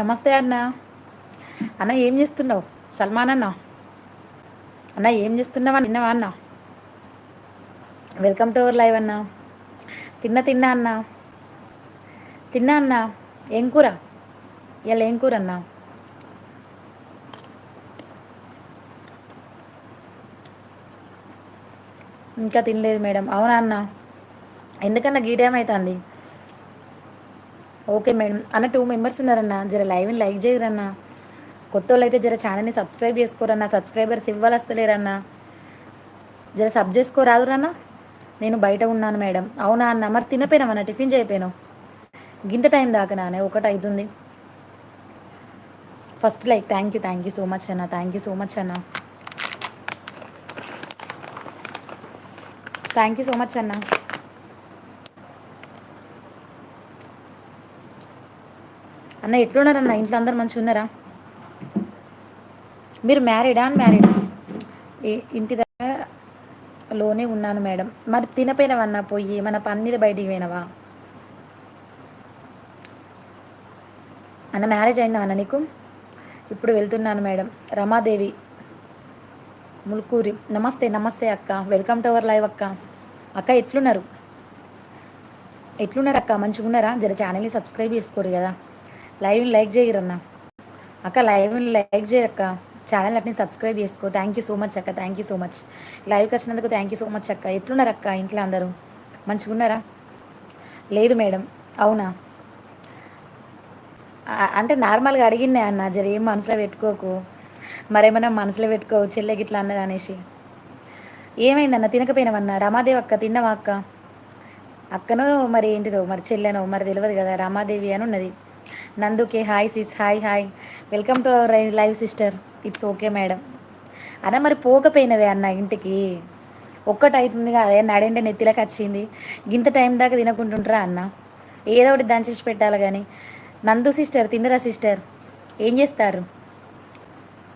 నమస్తే అన్న. అన్న ఏం చేస్తున్నావు? సల్మాన్ అన్న. అన్న ఏం చేస్తున్నావా? నిన్నవా అన్న? వెల్కమ్ టు అవర్ లైవ్ అన్న. తిన్న తిన్నా అన్నా. తిన్నా అన్నా. ఏం కూర? ఇలా ఏం కూర అన్నా? ఇంకా తినలేదు మేడం. అవునా అన్న? ఎందుకన్నా గీ టైం అవుతుంది ఓకే మేడం. అన్న టూ మెంబర్స్ ఉన్నారన్న. జర లైవ్ని లైక్ చేయరన్న. కొత్త వాళ్ళు అయితే జర ఛానల్ని సబ్స్క్రైబ్ చేసుకోరన్న. సబ్స్క్రైబర్స్ ఇవ్వాలి వస్తలేరన్న జర సబ్ చేసుకోరాదురన్న. నేను బయట ఉన్నాను మేడం. అవునా అన్న? మరి తినపోయినామన్న టిఫిన్ చేయపోయినావు? గింత టైం దాకా నానే? ఒకటి అవుతుంది first like thank you thank you so much అన్న. థ్యాంక్ యూ సో మచ్ అన్న. థ్యాంక్ యూ సో మచ్ అన్న. అన్న ఎట్లున్నారన్న? ఇంట్లో అందరు మంచిగా ఉన్నారా మీరు మ్యారీడా అన్ మ్యారీడా ఇంటి దగ్గర లోనే ఉన్నాను మేడం. మరి తినపోయినవన్నా పోయి మన పని మీద బయటికి పోయినవా? అన్న మ్యారేజ్ అయిందా అన్న నీకు? ఇప్పుడు వెళ్తున్నాను మేడం. రమాదేవి ముల్కూరి. నమస్తే నమస్తే అక్క. వెల్కమ్ టు అవర్ లైవ్ అక్క. అక్క ఎట్లున్నారు? ఎట్లున్నారు అక్క మంచిగా ఉన్నారా జర ఛానల్ని సబ్స్క్రైబ్ చేసుకోరు కదా. లైవ్ని లైక్ చేయరన్న. అక్క లైవ్ని లైక్ చేయక్క. ఛానల్ అట్ని సబ్స్క్రైబ్ చేసుకో. థ్యాంక్ యూ సో మచ్ అక్క. థ్యాంక్ యూ సో మచ్ లైవ్కి వచ్చినందుకు థ్యాంక్ యూ సో మచ్ అక్క. ఎట్లున్నారు అక్క ఇంట్లో అందరూ? మంచిగా ఉన్నారా? లేదు మేడం. అవునా? అంటే నార్మల్గా అడిగిందే అన్న. జర ఏం మనసులో పెట్టుకోకు. మరేమైనా మనసులో పెట్టుకో చెల్లెకి ఇట్లా అన్నది అనేసి. ఏమైందన్న? తినకపోయినావన్న? రమాదేవి అక్క తిన్నవా అక్క? అక్కనో మరి ఏంటిదో? మరి చెల్లెనో? మరి తెలియదు కదా. రమాదేవి అని ఉన్నది. నందుకే hi sis hi hi. Welcome to our live sister. It's okay madam. అన్న మరి పోకపోయినవే అన్న ఇంటికి? ఒక్కటి అవుతుంది నడండి నడంటే నెత్తిలోకి వచ్చింది. గింత టైం దాకా తినకుంటుంటారా అన్న? ఏదో ఒకటి దంచేసి పెట్టాలి కానీ నందు సిస్టర్ తిన్నరా సిస్టర్? ఏం చేస్తారు?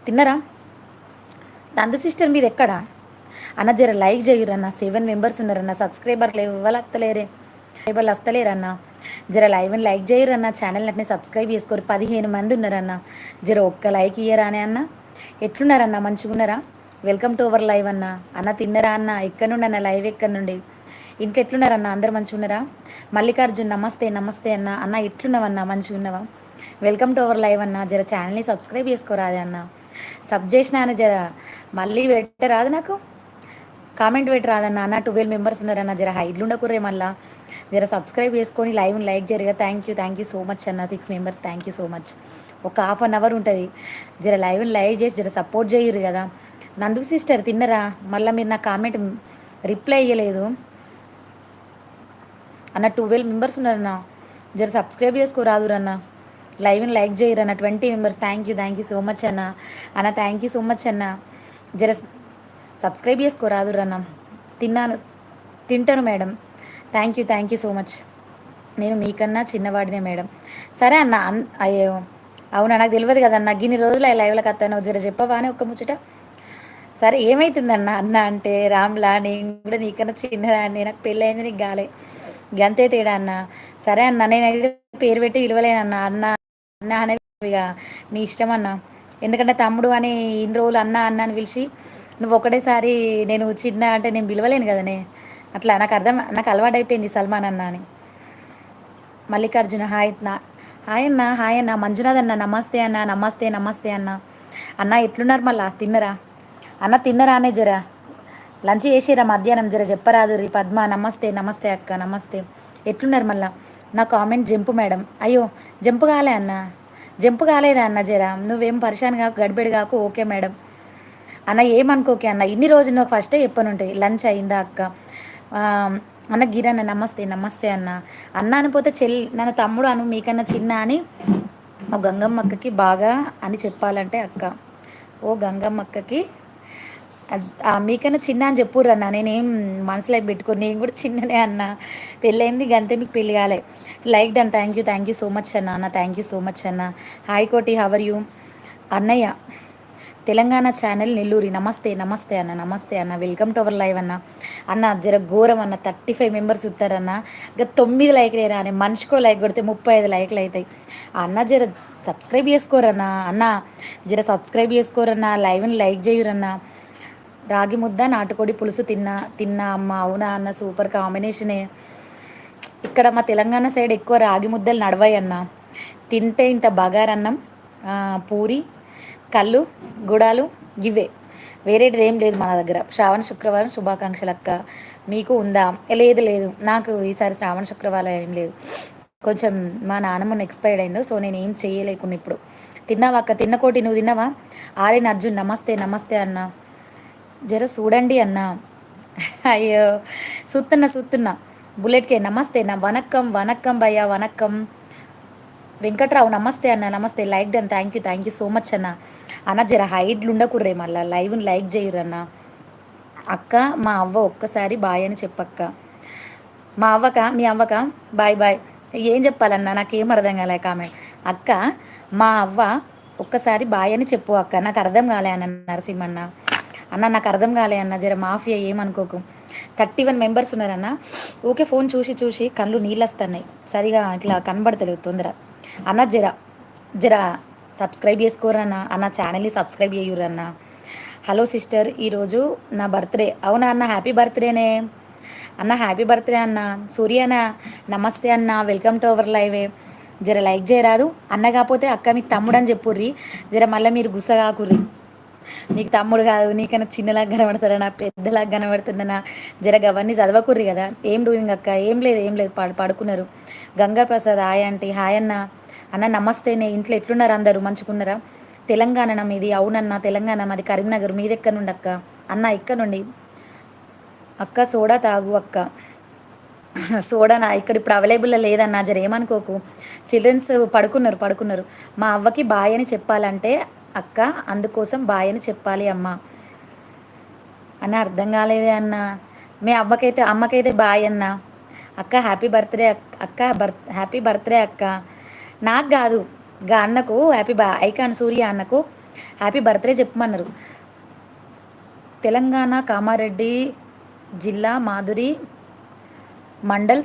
తిన్నరా? నందు సిస్టర్ మీరు ఎక్కడా? అన్న జర లైక్ చేయరన్న. సెవెన్ మెంబర్స్ ఉన్నారన్న. సబ్స్క్రైబర్లు ఎవరు వస్తలేరే సబ్స్క్రైబర్లు వస్తలేరన్నా జర లైవ్ని లైక్ చేయరన్న ఛానల్ అట్నే సబ్స్క్రైబ్ చేసుకోరు. పదిహేను మంది ఉన్నారన్న. జర ఒక్క లైక్ ఇయ్యరా అని అన్న. ఎట్లున్నారన్న? మంచిగా ఉన్నారా వెల్కమ్ టు అవర్ లైవ్ అన్న. అన్న తిన్నరా అన్న? ఎక్కడి నుండి అన్న లైవ్ ఎక్కడి నుండి ఇంట్లో ఎట్లున్నారన్న? అందరు మంచిగా ఉన్నారా మల్లికార్జున్ నమస్తే నమస్తే అన్న. అన్న ఎట్లున్నావన్నా? మంచిగున్నావా? వెల్కమ్ టు అవర్ లైవ్ అన్న. జర ఛానల్ని సబ్స్క్రైబ్ చేసుకోరాదే అన్న? సబ్ చేసిన అన్న జర మళ్ళీ పెట్టరాదు నాకు? కామెంట్ పెట్టరాదన్న. అన్న ట్వెల్వ్ మెంబర్స్ ఉన్నారన్న. జర హైడ్లు ఉండకూరే మళ్ళీ. జర సబ్స్క్రైబ్ చేసుకొని live like జరిగా. Thank you thank you so much అన్న. Six members thank you so much ఒక హాఫ్ అన్ అవర్ ఉంటుంది. జర లైవ్ లైవ్ చేసి జర సపోర్ట్ చేయరు కదా. నందు సిస్టర్ తిన్నరా? మళ్ళీ మీరు నా కామెంట్ రిప్లై ఇవ్వలేదు అన్న ట్వెల్వ్ మెంబర్స్ ఉన్నారన్న. జర సబ్స్క్రైబ్ చేసుకోరాదురన్న లైవ్ని like చేయరన్న. Twenty members thank you thank you so much అన్న. అన్న థ్యాంక్ యూ సో మచ్ అన్న. జర సబ్స్క్రైబ్ చేసుకోరాదురన్న తిన్నాను. తింటాను madam thank you thank you so much. నేను మీకన్నా చిన్నవాడినే మేడం. సరే అన్న అయ్యో. అవునా నాకు తెలియదు కదా గిన్ని రోజులు లైవ్లోకి వస్తాను జర చెప్పవా అని ఒక్క ముచ్చట? సరే ఏమవుతుందన్న అన్న? అంటే రామ్లా నేను కూడా నీకన్నా చిన్నదాన్ని నాకు పెళ్ళయింది నీకు గాలే. గంతే తేడా అన్న. సరే అన్న నేనైతే పేరు పెట్టి విలువలేనన్న అన్న. అన్న అనేవిగా ఇక నీ ఇష్టం అన్న. ఎందుకంటే తమ్ముడు అని ఇన్ని రోజులు అన్న అన్న అని పిలిచి నువ్వు ఒకటేసారి నేను చిన్న అంటే నేను పిలవలేను కదనే. అట్లా నాకు అర్థం నాకు అలవాటు అయిపోయింది సల్మాన్ అన్న అని. మల్లికార్జున హాయ్ నా హాయ్ అన్న హాయ్ అన్న. మంజునాథ్ అన్న నమస్తే అన్న నమస్తే నమస్తే అన్న. అన్న ఎట్లున్నారు మళ్ళా? తిన్నరా? అన్న తిన్నరా అనే జరా? లంచ్ చేసిరా మధ్యాహ్నం జర? చెప్పరాదు రీ పద్మ. నమస్తే నమస్తే అక్క నమస్తే. ఎట్లున్నారు మళ్ళా? నా కామెంట్ జంపు మేడం. అయ్యో జంపు కాలే అన్న. జంపు కాలేదా అన్న జరా? నువ్వేం పరిశాన్ కాకు గడిబెడి కాకు ఓకే మేడం. అన్న ఏమనుకోకే అన్న? ఇన్ని రోజులు నాకు ఫస్టే చెప్పనుంటాయి లంచ్ అయిందా అక్క? అన్న గిరన్న నమస్తే నమస్తే అన్న. అన్న అనిపోతే చెల్లి నన్ను తమ్ముడు అను మీకన్నా చిన్న అని మా గంగమ్మక్కకి బాగా అని చెప్పాలంటే అక్క. ఓ గంగమ్మక్కకి మీకన్నా చిన్న అని చెప్పుర్రు అన్న. నేనేం మనసులో పెట్టుకొని. నేను కూడా చిన్ననే అన్న. పెళ్ళైంది గంతే మీకు పెళ్ళి కాలే. Like done. Thank you thank you so much అన్న. అన్న థ్యాంక్ యూ సో మచ్ అన్న. Hi Koti how are you? అన్నయ్య తెలంగాణ ఛానల్ నెల్లూరి. నమస్తే నమస్తే అన్న నమస్తే అన్న. వెల్కమ్ టు అవర్ లైవ్ అన్న. అన్న జర ఘోరం అన్న. థర్టీ ఫైవ్ మెంబర్స్ ఉత్తారన్న. ఇక తొమ్మిది లైక్లు అయినా అని. మనిషికో లైక్ కొడితే ముప్పై ఐదు లైక్లు అవుతాయి అన్న జర సబ్స్క్రైబ్ చేసుకోరన్నా. అన్న జర సబ్స్క్రైబ్ చేసుకోరన్నా. లైవ్ని లైక్ చేయురన్నా. రాగి ముద్ద నాటుకోడి పులుసు తిన్నా తిన్నా అమ్మ అవునా అన్న? సూపర్ కాంబినేషనే ఇక్కడ మా తెలంగాణ సైడ్ ఎక్కువ రాగి ముద్దలు నడవాయి అన్న తింటే ఇంత బగారన్నం పూరి కళ్ళు గుడాలు ఇవే. వేరేటిది ఏం లేదు మన దగ్గర. శ్రావణ శుక్రవారం శుభాకాంక్షలు అక్క. మీకు ఉందా? లేదు లేదు. నాకు ఈసారి శ్రావణ శుక్రవారం ఏం లేదు. కొంచెం మా నాన్నమ్మ ఎక్స్పైర్డ్ అయిందో సో నేను ఏం చేయలేకుండా ఇప్పుడు. తిన్నావా అక్క? తిన్న కోటి నువ్వు తిన్నావా? ఆర్యన్ అర్జున్ నమస్తే నమస్తే అన్న. జర చూడండి అన్న. అయ్యో. సుత్తున్నా సుత్తున్నా. బుల్లెట్కే నమస్తే నా వనక్కం వనక్కం భయ్య వనక్కం. వెంకట్రావు నమస్తే అన్న నమస్తే. Like done thank you thank you so much అన్న. అన్న జర హైట్లు ఉండకుర్రే మళ్ళీ. లైవ్ని లైక్ చేయరన్న. అక్క మా అవ్వ ఒక్కసారి బాయ్ అని చెప్పక్క. మా అవ్వక మీ అవ్వక బాయ్ బాయ్. ఏం చెప్పాలన్నా? నాకేం అర్థం కాలే ఆమె. అక్క మా అవ్వ ఒక్కసారి బాయ్ అని చెప్పు అక్క. నాకు అర్థం కాలే అన్న నరసింహన్న. అన్న నాకు అర్థం కాలే అన్న. జర మాఫియా ఏమనుకోకు. థర్టీ వన్ మెంబర్స్ ఉన్నారన్న. ఓకే ఫోన్ చూసి చూసి కళ్ళు నీళ్ళు వస్తున్నాయి సరిగా ఇట్లా కనబడతలేదు తొందర. అన్న జర జర సబ్స్క్రైబ్ చేసుకోరన్నా అన్న ఛానల్ని సబ్స్క్రైబ్ చేయురన్న. హలో సిస్టర్ ఈరోజు నా బర్త్డే. అవునా అన్న? హ్యాపీ బర్త్డేనే. అన్న హ్యాపీ బర్త్డే అన్న. సూర్య అన్న నమస్తే అన్న. వెల్కమ్ టు అవర్ లైవే. జర లైక్ చేయరాదు. అన్న కాకపోతే అక్క మీకు తమ్ముడు అని చెప్పుర్రి. జర మళ్ళీ మీరు గుసగాకుర్రి. మీకు తమ్ముడు కాదు నీకన్నా చిన్నలాగా కనబడతాడనా పెద్దలాగా కనబడుతుందనా జరగ అవన్నీ చదవకుర్రి కదా. ఏం డూయింగ్ అక్క? ఏం లేదు ఏం లేదు. పడుకున్నారు. గంగా ప్రసాద్ హాయ్ అంటే హాయ్ అన్న. అన్న నమస్తేనే ఇంట్లో ఎట్లున్నారు అందరూ? మంచుకున్నారా తెలంగాణ మీది అవునన్న తెలంగాణ మాది కరీంనగర్ మీది ఎక్కడ నుండి అక్క అన్న ఇక్కడ నుండి అక్క సోడా తాగు అక్క. సోడా నా ఇక్కడ ఇప్పుడు అవైలబుల్లో లేదన్నా జర ఏమనుకోకు. చిల్డ్రన్స్ పడుకున్నారు పడుకున్నారు. మా అవ్వకి బాయ్ అని చెప్పాలంటే అక్క అందుకోసం బాయ్ అని చెప్పాలి అమ్మ. అన్న అర్థం కాలేదే అన్న. మీ అవ్వకైతే అమ్మకైతే బాయ్ అన్న అక్క హ్యాపీ బర్త్డే అక్క బర్త్ హ్యాపీ బర్త్డే అక్క. నాకు కాదు. గా అన్నకు హ్యాపీ బా ఐకాన్ సూర్య అన్నకు హ్యాపీ బర్త్డే చెప్పమన్నారు. తెలంగాణ కామారెడ్డి జిల్లా మాధురి మండల్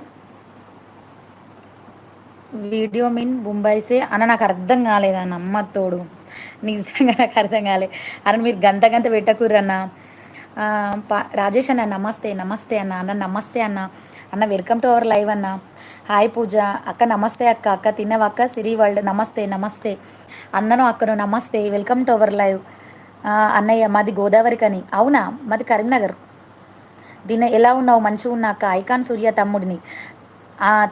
వీడియో మీన్ బొంబాయిసే అన్న నాకు అర్థం కాలేదన్న అమ్మ తోడు నిజంగా నాకు అర్థం కాలే. అన్న మీరు గంత గంత పెట్టకూరన్న రాజేష్ అన్న నమస్తే నమస్తే అన్న అన్న నమస్తే అన్న. అన్న వెల్కమ్ టు అవర్ లైవ్ అన్న. హాయ్ పూజ అక్క నమస్తే అక్క అక్క తిన్నవక్క సిరి వరల్డ్ నమస్తే నమస్తే. అన్నను అక్కను నమస్తే వెల్కమ్ టు అవర్ లైవ్. అన్నయ్య మాది గోదావరి కని. అవునా? మాది కరీంనగర్. దీన్ని ఎలా ఉన్నావు? మంచిగా ఉన్నా అక్క? ఐకాన్ సూర్య తమ్ముడిని.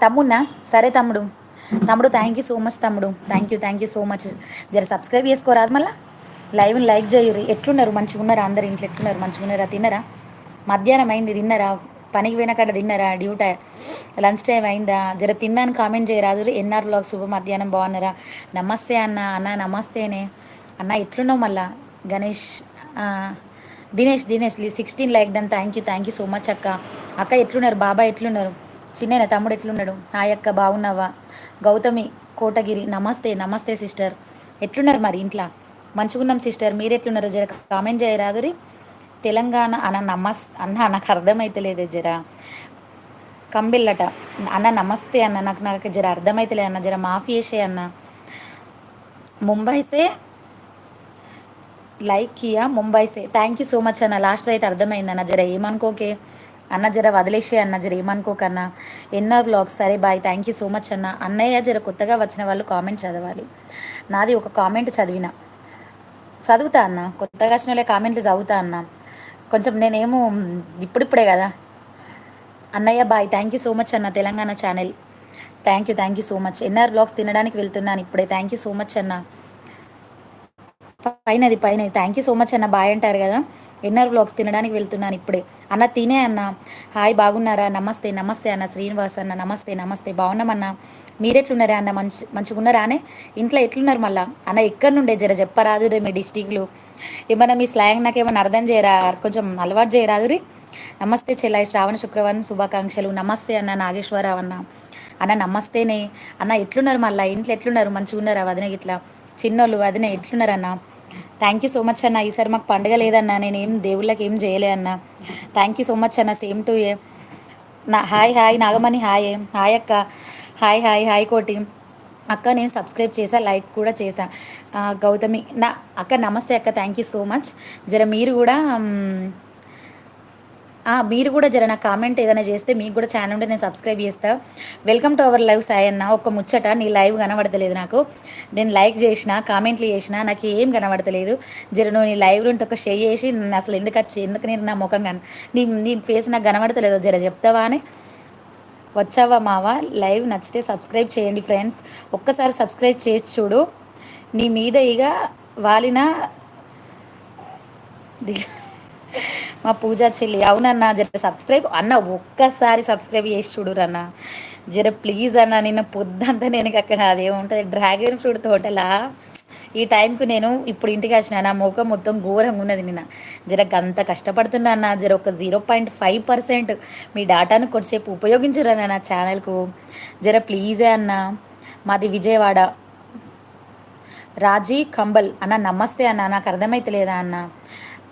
తమ్మున్నా సరే తమ్ముడు. తమ్ముడు థ్యాంక్ యూ సో మచ్ తమ్ముడు. Thank you thank you so much జర సబ్స్క్రైబ్ చేసుకోరాదు మళ్ళీ? లైవ్ని లైక్ చేయరు. ఎట్లున్నారు? మంచిగా ఉన్నారా అందరు ఇంట్లో? ఎట్లున్నారు? మంచిగా ఉన్నారా? తిన్నరా? మధ్యాహ్నం అయింది తిన్నరా? పనికి పోయినాకడ తిన్నారా? డ్యూట? లంచ్ టైం అయిందా? జర తిన్నాను కామెంట్ చేయరాదు ఎన్ఆర్ బ్లాగ్ శుభ మధ్యాహ్నం బాగున్నారా? నమస్తే అన్న అన్న నమస్తేనే. అన్న ఎట్లున్నావు మళ్ళా? Ganesh Dinesh Dinesh sixteen like done thank you thank you so much అక్క. అక్క ఎట్లున్నారు? బాబాయ్ ఎట్లున్నారు? చిన్న తమ్ముడు ఎట్లున్నాడు? హాయ్ అక్క బాగున్నావా? గౌతమి కోటగిరి నమస్తే నమస్తే సిస్టర్. ఎట్లున్నారు మరి ఇంట్లో? మంచిగున్నాం సిస్టర్ మీరు ఎట్లున్నారు జర కామెంట్ చేయరాదురి తెలంగాణ అన్న నమస్ అన్న నాకు అర్థమైతలేదే జర. కంబిల్లట. అన్న నమస్తే అన్న నాకు నాకు జర అర్థమైతలేదు అన్న జర మాఫీ చేసే అన్న. ముంబైసే లైక్ కియా ముంబైసే. థ్యాంక్ యూ సో మచ్ అన్న. లాస్ట్ అయితే అర్థమైంది అన్న జర ఏమనుకోకే. అన్న జర వదిలేసే అన్న జర ఏమనుకోకన్నా ఎన్ఆర్ బ్లాగ్స్. సరే bye. Thank you so much అన్న. అన్నయ్య జర కొత్తగా వచ్చిన వాళ్ళు కామెంట్ చదవాలి. నాది ఒక కామెంట్ చదివిన. చదువుతా అన్న. కొత్తగా వచ్చిన వాళ్ళే కామెంట్లు చదువుతా అన్నా. కొంచెం నేనేమో ఇప్పుడిప్పుడే కదా. అన్నయ్య bye thank you so much అన్న Telangana channel thank you thank you so much NR blogs తినడానికి వెళ్తున్నాను ఇప్పుడే. థ్యాంక్ యూ సో మచ్ అన్న. పైనది పైన థ్యాంక్ యూ సో మచ్ అన్న బాయ్ అంటారు కదా. ఎన్ఆర్ బ్లాగ్స్ తినడానికి వెళ్తున్నాను ఇప్పుడే. అన్న తినే అన్న. హాయ్ బాగున్నారా? నమస్తే నమస్తే అన్న. శ్రీనివాస్ అన్న నమస్తే నమస్తే. బాగున్నామన్నా మీరెట్లున్నారా అన్న? మంచి మంచిగా ఉన్నారా అనే? ఇంట్లో ఎట్లున్నారు మళ్ళా? అన్న ఎక్కడి నుండే? జర చెప్పరాదు రే మీ డిస్టిక్లు ఏమన్నా మీ స్లాంగ్ నాకు ఏమన్నా అర్థం చేయరా? కొంచెం అలవాటు చేయరాదు రీ నమస్తే చెల్లాయి శ్రావణ శుక్రవారం శుభాకాంక్షలు. నమస్తే అన్న నాగేశ్వరరావు అన్న. అన్న నమస్తేనే. అన్న ఎట్లున్నారు మళ్ళీ? ఇంట్లో ఎట్లున్నారు? మంచిగా ఉన్నారా వదిన ఇట్లా చిన్నోళ్ళు వదిన ఎట్లున్నారన్న థ్యాంక్ యూ సో మచ్ అన్న. ఈసారి మాకు పండుగ లేదన్నా. నేనేం దేవుళ్ళకి ఏం చేయలే అన్న. థ్యాంక్ యూ సో మచ్ అన్న. సేమ్ టు ఏ నా hi hi. Nagamani hi. Hi అక్క. Hi hi hi Koti. అక్క నేను సబ్స్క్రైబ్ చేసా లైక్ కూడా చేశా. గౌతమి నా అక్క నమస్తే అక్క థ్యాంక్ యూ సో మచ్ జర మీరు కూడా మీరు కూడా జర నా కామెంట్ ఏదైనా చేస్తే మీకు కూడా ఛానల్ ఉంటే నేను సబ్స్క్రైబ్ చేస్తా. Welcome to our live Sai అన్న ఒక ముచ్చట నీ లైవ్ కనబడతలేదు నాకు. నేను లైక్ చేసిన కామెంట్లు చేసిన నాకు ఏం కనబడతలేదు. జర నువ్వు నీ లైవ్ ఉంటే ఒక షేర్ చేసి అసలు ఎందుకు వచ్చి ఎందుకు నేను నా ముఖం కన నీ నీ ఫేస్ నాకు కనబడతలేదు జర చెప్తావా అని. వచ్చావా మావా? లైవ్ నచ్చితే సబ్స్క్రైబ్ చేయండి ఫ్రెండ్స్. ఒక్కసారి సబ్స్క్రైబ్ చేసి చూడు. నీ మీద ఇక వాలిన మా పూజ చెల్లి. అవునన్నా జర సబ్స్క్రైబ్ అన్న ఒక్కసారి సబ్స్క్రైబ్ చేసి చూడురన్న జర ప్లీజ్ అన్న నిన్న పొద్దంతా నేను అక్కడ అదేముంటుంది డ్రాగన్ ఫ్రూట్ తోటలా? ఈ టైంకు నేను ఇప్పుడు ఇంటికి వచ్చిన నా ముఖం మొత్తం ఘోరంగా ఉన్నది నిన్న. జర అంత కష్టపడుతున్నా అన్న జర ఒక జీరో పాయింట్ ఫైవ్ పర్సెంట్ మీ డాటాను కొద్దిసేపు ఉపయోగించరన్న నా ఛానల్కు? జర ప్లీజే అన్న. మాది విజయవాడ. రాజీ కంబల్ అన్న నమస్తే అన్న నాకు అర్థమైతలేదా అన్న?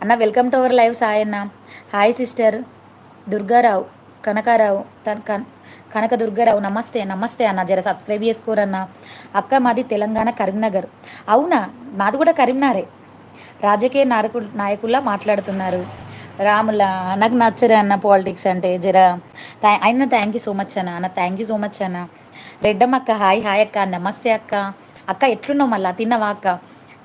అన్న welcome to our live Sai అన్న. Hi sister. దుర్గారావు కనకారావు తన కనక దుర్గారావు నమస్తే నమస్తే అన్న. జర సబ్స్క్రైబ్ చేసుకోరన్న. అక్క మాది తెలంగాణ కరీంనగర్. అవునా? మాది కూడా కరీంనగరే. రాజకీయ నాయకు నాయకుల్లా మాట్లాడుతున్నారు. రాముల నాకు నచ్చరే అన్న పాలిటిక్స్ అంటే జర అయినా థ్యాంక్ యూ సో మచ్ అన్న. అన్న థ్యాంక్ యూ సో మచ్ అన్న. రెడ్డమ్మక్క హాయ్ హాయ్ అక్క నమస్తే అక్క. అక్క ఎట్లున్నావు మళ్ళా? తిన్నవా అక్క?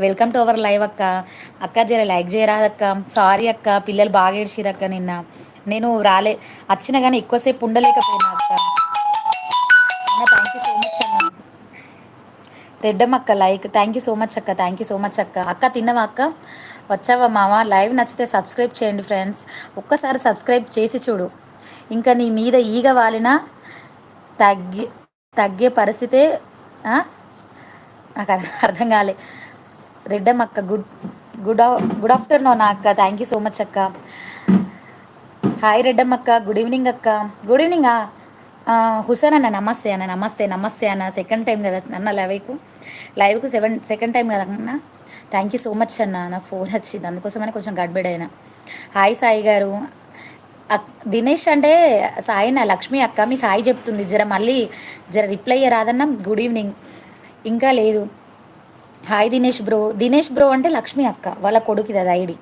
వెల్కమ్ టు అవర్ లైవ్ అక్క. అక్క జర లైక్ చేయరాదక్క. సారీ అక్క పిల్లలు బాగా ఏడ్చిరక్క నిన్న. నేను రాలే వచ్చిన కానీ ఎక్కువసేపు ఉండలేకపోయినా అక్క. Reddamma like thank you so much అక్క థ్యాంక్ యూ సో మచ్ అక్క. అక్క తిన్నవా అక్క? వచ్చావా మామ లైవ్ నచ్చితే సబ్స్క్రైబ్ చేయండి ఫ్రెండ్స్ ఒక్కసారి సబ్స్క్రైబ్ చేసి చూడు. ఇంకా నీ మీద ఈగ వాలిన తగ్గి తగ్గే పరిస్థితే నాకు అర్థం కాలే. రెడ్డమ్మ అక్క గుడ్ గుడ్ గుడ్ ఆఫ్టర్నూన్ అక్క. థ్యాంక్ యూ సో మచ్ అక్క. హాయ్ రెడ్డమ్మ అక్క. గుడ్ ఈవినింగ్ అక్క గుడ్ ఈవినింగ్ హుసేన్ అన్న నమస్తే అన్న నమస్తే నమస్తే అన్న. సెకండ్ టైం కదా అన్న లైవ్కు. లైవ్కు సెవెన్ సెకండ్ టైం కదా అన్న? థ్యాంక్ యూ సో మచ్ అన్న నాకు ఫోన్ వచ్చింది. అందుకోసమని కొంచెం గడ్బెడ్ అయినా. హాయ్ సాయి గారు. దినేష్ అంటే సాయి నా లక్ష్మి అక్క మీకు హాయ్ చెప్తుంది. జర మళ్ళీ జర రిప్లై రాదన్న గుడ్ ఈవినింగ్. ఇంకా లేదు. Hi Dinesh bro. Dinesh bro అంటే లక్ష్మి అక్క వాళ్ళ కొడుకు కదా ఐడి.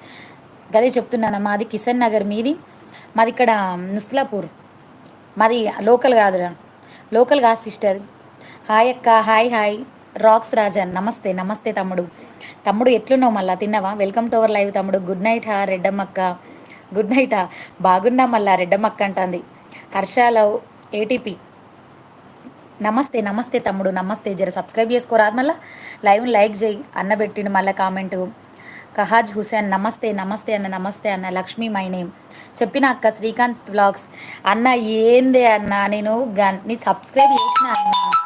గదే చెప్తున్నాను మాది కిషన్ నగర్ మీది. మాది ఇక్కడ నుస్లాపూర్. మాది లోకల్ కాదురా. లోకల్ కాదు సిస్టర్. హాయ్ అక్క హాయ్ హాయ్. రాక్స్ రాజన్ నమస్తే నమస్తే తమ్ముడు. తమ్ముడు ఎట్లున్నావు మళ్ళా? తిన్నావా? వెల్కమ్ టు అవర్ లైవ్ తమ్ముడు. గుడ్ నైట్ హా రెడ్డమ్మక్క. గుడ్ నైట్ హా. బాగున్నా మళ్ళా రెడ్డమ్మక్క అంటుంది. హర్షాలవ్ ఏటీపీ నమస్తే నమస్తే తమ్ముడు. నమస్తే. జర సబ్స్క్రైబ్ చేసుకోరాదు మళ్ళీ? లైవ్ లైక్ చేయి. అన్న పెట్టిండు మళ్ళీ కామెంటు కహాజ్ హుసేన్ నమస్తే నమస్తే అన్న నమస్తే అన్న లక్ష్మీ మై నేమ్. చెప్పిన అక్క శ్రీకాంత్ బ్లాగ్స్ అన్న ఏందే అన్న? నేను నీ సబ్స్క్రైబ్ చేసిన అన్న.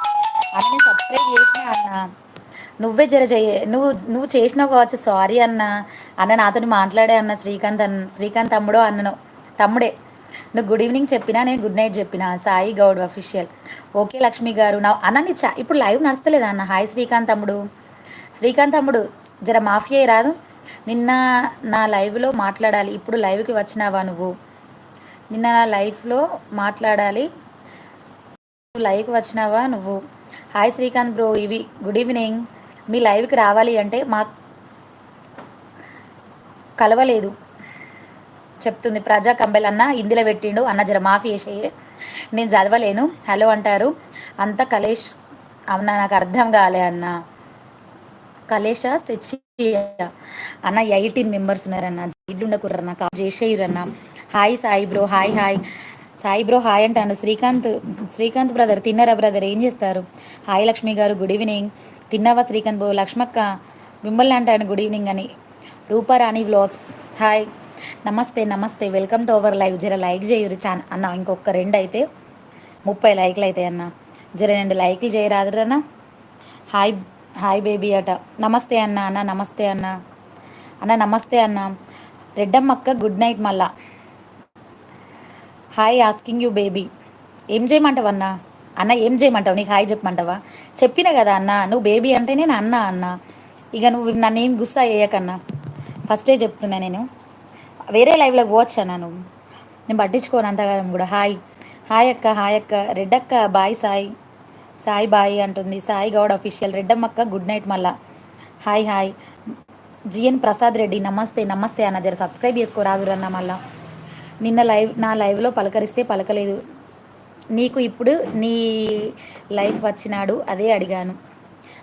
అన్న సబ్స్క్రైబ్ చేసిన అన్న నువ్వే జర చేయ నువ్వు నువ్వు చేసినావు కావచ్చు సారీ అన్న అన్న నాతో మాట్లాడే అన్న శ్రీకాంత్ అన్న శ్రీకాంత్ తమ్ముడో అన్నను తమ్ముడే. నువ్వు గుడ్ ఈవినింగ్ చెప్పినా నేను గుడ్ నైట్ చెప్పిన సాయి గౌడ్ అఫీషియల్ ఓకే లక్ష్మి గారు నా అన్నని చా ఇప్పుడు లైవ్ నడుస్తలేదా అన్న? హాయ్ శ్రీకాంత్ తమ్ముడు. శ్రీకాంత్ తమ్ముడు జర మాఫియా రాదు. నిన్న నా లైవ్లో మాట్లాడాలి ఇప్పుడు లైవ్కి వచ్చినావా నువ్వు? నిన్న నా లైఫ్లో మాట్లాడాలి లైవ్కి వచ్చినావా నువ్వు? హాయ్ శ్రీకాంత్ బ్రో ఇవి గుడ్ ఈవినింగ్. మీ లైవ్కి రావాలి అంటే మాకు కలవలేదు చెప్తుంది ప్రజా కంబెల్ అన్న ఇందులో పెట్టిండు అన్న జర మాఫీ చేసేయే. నేను చదవలేను హలో అంటారు. అంత కలేష్ అన్న నాకు అర్థం కాలే అన్న. కలేష తెచ్చి అన్న ఎయిటీన్ మెంబర్స్ ఉన్నారన్న ఇల్లు ఉండకూరన్న call చేసేయరన్న. Hi Sai bro hi hi. Sai bro hi అంటాను. శ్రీకాంత్ శ్రీకాంత్ బ్రదర్ తిన్నారా బ్రదర్? ఏం చేస్తారు? హాయ్ లక్ష్మి గారు గుడ్ ఈవినింగ్. తిన్నావా శ్రీకాంత్ బ్రో? లక్ష్మక్క మిమ్మల్ని అంటాను గుడ్ ఈవినింగ్ అని. రూపారాణి వ్లాగ్స్. హాయ్. నమస్తే నమస్తే. Welcome to our live. జర లైక్ చేయరు చా అన్న ఇంకొక రెండు అయితే. ముప్పై లైక్లు అవుతాయి అన్న. జర రెండు లైక్లు చేయరాదురన్న హాయ్ హాయ్ బేబీ అట. నమస్తే అన్న అన్న నమస్తే అన్న. అన్న నమస్తే అన్న. రెడ్డమ్మక్క గుడ్ నైట్ మళ్ళా. Hi asking you baby. ఏం చేయమంటావు అన్న? అన్న ఏం చేయమంటావు? నీకు హాయ్ చెప్పమంటావా? చెప్పిన కదా అన్న నువ్వు బేబీ అంటే నేను అన్న అన్న. ఇక నువ్వు నన్ను ఏం గుస్సా వేయకన్నా ఫస్టే చెప్తున్నా నేను. వేరే లైవ్లోకి అన్న నువ్వు. నేను పట్టించుకోను అంతగానం కూడా. హాయ్. హాయ్ అక్క హాయ్ అక్క. రెడ్డక్క బాయ్ సాయి. సాయి బాయ్ అంటుంది. సాయి గౌడ్ అఫీషియల్. రెడ్డమ్మక్క గుడ్ నైట్ మళ్ళా. Hi hi. GN Prasad Reddy నమస్తే నమస్తే అన్న. జర సబ్స్క్రైబ్ చేసుకోరాదురన్న మళ్ళా. నిన్న లైవ్ నా లైవ్లో పలకరిస్తే పలకలేదు. నీకు ఇప్పుడు నీ లైఫ్ వచ్చినాడు అదే అడిగాను.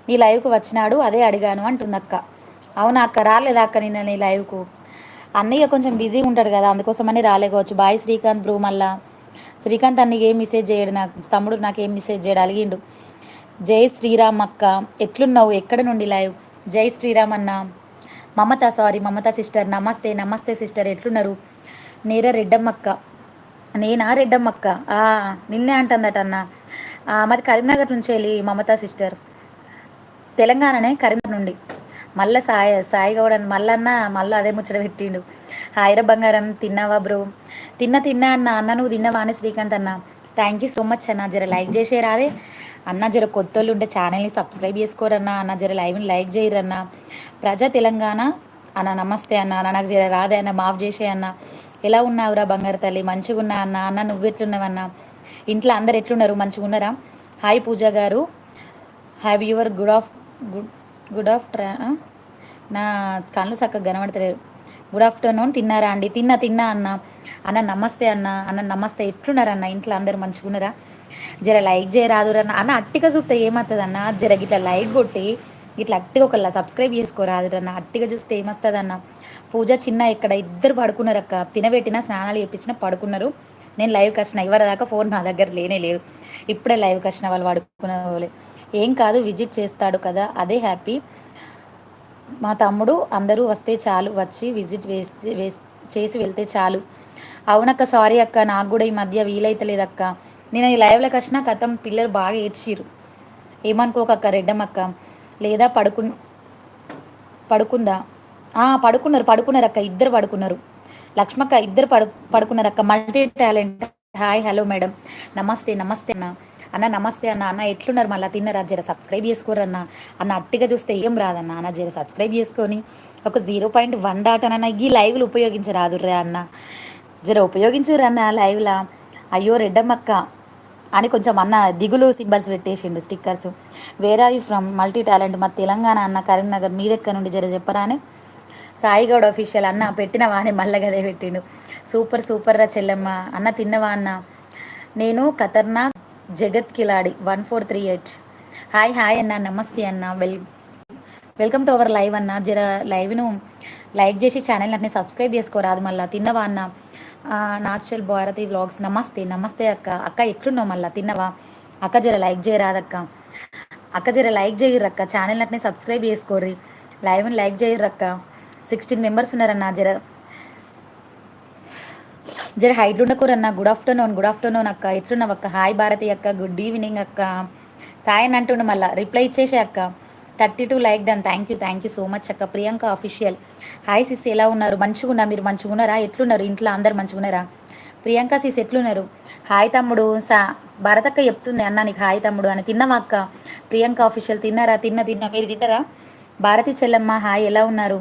నీ లైవ్కు వచ్చినాడు అదే అడిగాను అంటుంది అక్క అవునా అక్క రాలేదా అక్క నిన్న నీ లైవ్కు? అన్నయ్య కొంచెం బిజీ ఉంటాడు కదా అందుకోసమని రాలేకోవచ్చు బాయ్ శ్రీకాంత్ బ్రూ మళ్ళా. శ్రీకాంత్ అన్నకి ఏం మెసేజ్ చేయడు నాకు? తమ్ముడు నాకు ఏం మెసేజ్ చేయడు? అలిగిండు. జై శ్రీరామ్ అక్క ఎట్లున్నావు? ఎక్కడ నుండి లైవ్? జై శ్రీరామ్ అన్న. Mamata sorry Mamata sister. నమస్తే నమస్తే సిస్టర్. ఎట్లున్నారు? నేర రెడ్డమ్మక్క. నేనా రెడ్డమ్మక్క? నిన్నే అంటుందట అన్న. మాది కరీంనగర్ నుంచి వెళ్ళి మమతా సిస్టర్. తెలంగాణనే కరీంనగర్ నుండి. మళ్ళీ సాయి సాయి గౌడ్ అని మళ్ళన్న మళ్ళీ అదే ముచ్చట పెట్టిండు. హాయిరా బంగారం తిన్నావా బ్రో? తిన్న తిన్నా అన్న. అన్న నువ్వు తిన్నావా అని శ్రీకాంత్ అన్న. థ్యాంక్ యూ సో మచ్ అన్న. జర లైక్ చేసే రాదే. అన్న జర కొత్త వాళ్ళు ఉంటే ఛానల్ని సబ్స్క్రైబ్ చేసుకోరన్నా అన్న. జర లైవ్ని లైక్ చేయరన్నా ప్రజా తెలంగాణ. అన్న నమస్తే అన్న. అన్న నాకు జర రాదే అన్న. మాఫ్ చేసే అన్న. ఎలా ఉన్నావురా బంగారు తల్లి? మంచిగా ఉన్నా అన్న అన్న? నువ్వెట్లున్నావన్నా ఇంట్లో అందరు ఎట్లున్నారు? మంచిగా ఉన్నారా హాయ్ పూజ గారు. Have your good of good good after నా కళ్ళు చక్కగా కనబడతలేరు గుడ్ ఆఫ్టర్నూన్ తిన్నారా అండి? తిన్నా తిన్నా అన్న. అన్న నమస్తే అన్న. అన్న నమస్తే. ఎట్లున్నారన్న ఇంట్లో అందరు మంచిగున్నారా? జర లైక్ చేయరాదురన్న అన్న. అట్టిగా చూస్తే ఏమవుతుంది అన్న జర గిట్లా లైక్ కొట్టి ఇట్లా అట్టిగా ఒకళ్ళ సబ్స్క్రైబ్ చేసుకోరాదురన్న అట్టిగా చూస్తే ఏమొస్తుందన్న? పూజ చిన్న ఇక్కడ ఇద్దరు పడుకున్నారు అక్క తినబెట్టిన స్నానాలు చేయించిన పడుకున్నారు. నేను లైవ్కి వచ్చిన ఇవరి దాకా ఫోన్ నా దగ్గర లేనే లేదు. ఇప్పుడే లైవ్కి వచ్చిన వాళ్ళు పడుకునే ఏం కాదు విజిట్ చేస్తాడు కదా అదే హ్యాపీ. మా తమ్ముడు అందరూ వస్తే చాలు వచ్చి విజిట్ వేసి చేసి వెళ్తే చాలు. అవునక్క సారీ అక్క నాకు కూడా ఈ మధ్య వీలైతలేదక్క నేను ఈ లైవ్లోకి వచ్చిన కథం పిల్లలు బాగా ఏడ్చిరు ఏమనుకోకక్క రెడ్డమ్మక్క లేదా పడుకు పడుకుందా? పడుకున్నారు పడుకున్నారు అక్క ఇద్దరు పడుకున్నారు. లక్ష్మక్క ఇద్దరు పడు పడుకున్నారు అక్క. Multi talent. Hi hello madam. నమస్తే నమస్తే అన్న. అన్న నమస్తే అన్న. అన్న ఎట్లున్నారు మళ్ళీ? తిన్నరా? జర సబ్స్క్రైబ్ చేసుకోరన్న అన్న? అట్టిగా చూస్తే ఏం రాదన్న అన్న. జర సబ్స్క్రైబ్ చేసుకొని ఒక జీరో పాయింట్ వన్ డాట్ అన్న. ఈ లైవ్లు ఉపయోగించరాదుర్రే అన్న. జర ఉపయోగించురన్న లైవ్లా? అయ్యో రెడ్డమ్మక్క. అని కొంచెం అన్న దిగులు symbols పెట్టేసిండు stickers where are you from multi talent మా తెలంగాణ అన్న కరీంనగర్ మీ దగ్గర నుండి జర చెప్పరా అని సాయిగౌడ్ అఫీషియల్ అన్న పెట్టినవా అని మల్లగదే పెట్టిండు. సూపర్ సూపర్ రా చెల్లెమ్మ. అన్న తిన్నవా అన్న? నేను ఖతర్నాక్ జగత్ కిలాడి one four three eight hi hi అన్న. నమస్తే అన్న. Well welcome to our live అన్న. జర లైవ్ను లైక్ చేసి ఛానల్ అన్నీ సబ్స్క్రైబ్ చేసుకోరాదు మళ్ళీ. తిన్నవా అన్న? Natural Bharathi vlogs. నమస్తే నమస్తే అక్క. అక్క ఎట్లున్నావు మళ్ళీ? తిన్నవా? అక్క జర లైక్ చేయరాదక్క. అక్క జర లైక్ చేయరక్క. ఛానల్ అట్నే సబ్స్క్రైబ్ చేసుకోర్రి. లైవ్ని లైక్ చేయరక్క. సిక్స్టీన్ మెంబర్స్ ఉన్నారన్న జర. జర హైట్ ఉండకూరన్న. గుడ్ ఆఫ్టర్నూన్ గుడ్ ఆఫ్టర్నూన్ అక్క. ఎట్లున్నావు అక్క హాయ్ భారతి అక్క. గుడ్ ఈవినింగ్ అక్క. సాయన్ అంటుండు మళ్ళీ. రిప్లై ఇచ్చేసే అక్క. Thirty two like done. Thank you thank you so much అక్క. ప్రియాంక అఫీషియల్ హాయ్ సిస్ ఎలా ఉన్నారు? మంచిగా మీరు మంచిగా ఉన్నారా ఎట్లున్నారు? ఇంట్లో అందరు మంచిగా ఉన్నారా ప్రియాంక సిస్ ఎట్లున్నారు? హాయ్ తమ్ముడు. సా భరతక్క చెప్తుంది అన్న నీకు. హాయ్ తమ్ముడు అని. తిన్నావా అక్క? ప్రియాంక అఫీషియల్ తిన్నారా? తిన్న తిన్న. మీరు తిన్నారా భారతి చెల్లమ్మ హాయ్ ఎలా ఉన్నారు?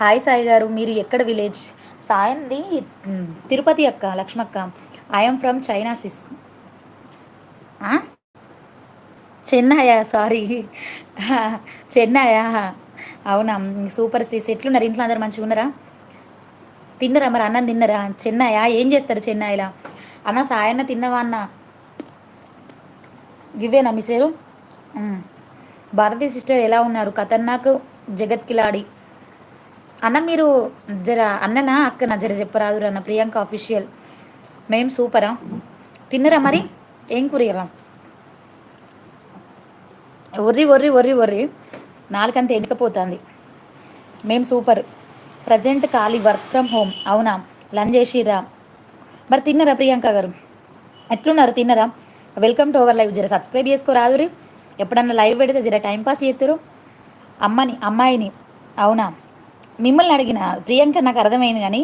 హాయ్ సాయి గారు. మీరు ఎక్కడ విలేజ్ సాయంది తిరుపతి అక్క లక్ష్మక్క. ఐఎమ్ ఫ్రమ్ చైనా సిస్ చెన్నయా సారీ. చెన్నయా అవునా? Super sis. ఎట్లున్నారు? ఇంట్లో అందరు మంచిగా ఉన్నారా? తిన్నరా మరి? అన్నం తిన్నరా? చెన్నయా ఏం చేస్తారు చెన్నైలా అన్న సాయన్న తిన్నవా అన్న? ఇవ్వేనా మిసేరు భారతీయ సిస్టర్ ఎలా ఉన్నారు? ఖతర్నాక్ జగత్ కిలాడి. అన్న మీరు జర అన్ననా అక్క నా జర చెప్పరాదురా అన్న. ప్రియాంక అఫీషియల్ మేము సూపరా. తిన్నరా మరి? ఏం కూరరా ఒర్రి ఒర్రి ఒర్రి ఒర్రి. నాలుకంత ఎన్నికపోతుంది మేము సూపర్. ప్రజెంట్ ఖాళీ వర్క్ ఫ్రమ్ హోమ్. అవునా? లంచ్ చేసిరా మరి తిన్నరా ప్రియాంక గారు? ఎట్లున్నారు? తిన్నరా? Welcome to our live. జర సబ్స్క్రైబ్ చేసుకోరాదురి ఎప్పుడన్నా లైవ్ పెడితే జర టైంపాస్ చేస్తారు అమ్మని అమ్మాయిని. అవునా? మిమ్మల్ని అడిగిన ప్రియాంక నాకు అర్థమైంది కానీ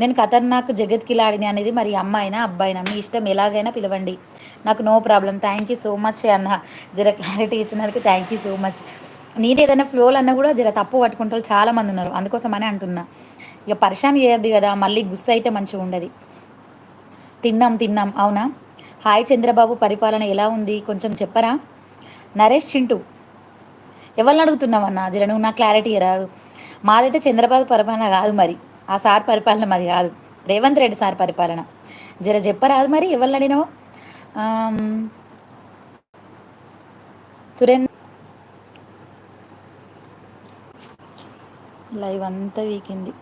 నేను ఖతర్నాక్ జగత్ కిలాడిని అనేది మరి అమ్మాయినా అబ్బాయినా మీ ఇష్టం ఎలాగైనా పిలవండి. నాకు no problem thank you so much అన్న. జర క్లారిటీ ఇచ్చినందుకు థ్యాంక్ యూ సో మచ్ నేను ఏదైనా ఫ్లోలు అన్నా కూడా జర తప్పు పట్టుకుంటారు చాలా మంది ఉన్నారు. అందుకోసం అని అంటున్నా. ఇక పరిశాన్ చేయద్దు కదా మళ్ళీ గుస్సు అయితే మంచిగా ఉండదు. తిన్నాం తిన్నాం. అవునా? హాయ్ చంద్రబాబు పరిపాలన ఎలా ఉంది? కొంచెం చెప్పరా? నరేష్ చింటూ. ఎవరిని అడుగుతున్నావన్నా? జర నువ్వు నా క్లారిటీ రాదు మాదైతే చంద్రబాబు పరిపాలన కాదు మరి. ఆ సార్ పరిపాలన మరి కాదు. రేవంత్ రెడ్డి సార్ పరిపాలన. జర చెప్పరాదు మరి? ఎవరిని అడిగినావు? సురేంద్ర లైవ్ అంతా వీకింది.